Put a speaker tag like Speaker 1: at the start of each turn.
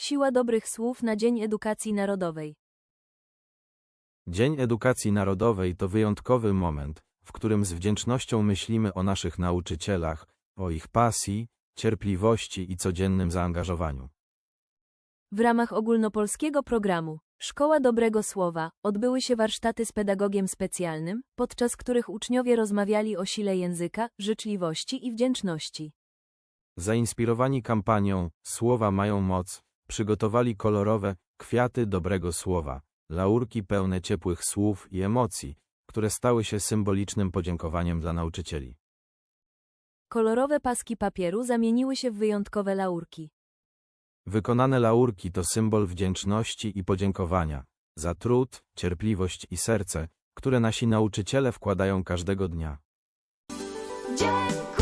Speaker 1: Siła dobrych słów na Dzień Edukacji Narodowej.
Speaker 2: Dzień Edukacji Narodowej to wyjątkowy moment, w którym z wdzięcznością myślimy o naszych nauczycielach, o ich pasji, cierpliwości i codziennym zaangażowaniu.
Speaker 1: W ramach ogólnopolskiego programu Szkoła Dobrego Słowa odbyły się warsztaty z pedagogiem specjalnym, podczas których uczniowie rozmawiali o sile języka, życzliwości i wdzięczności.
Speaker 2: Zainspirowani kampanią Słowa mają moc, przygotowali kolorowe kwiaty dobrego słowa, laurki pełne ciepłych słów i emocji, które stały się symbolicznym podziękowaniem dla nauczycieli.
Speaker 1: Kolorowe paski papieru zamieniły się w wyjątkowe laurki.
Speaker 2: Wykonane laurki to symbol wdzięczności i podziękowania za trud, cierpliwość i serce, które nasi nauczyciele wkładają każdego dnia.
Speaker 3: Dzień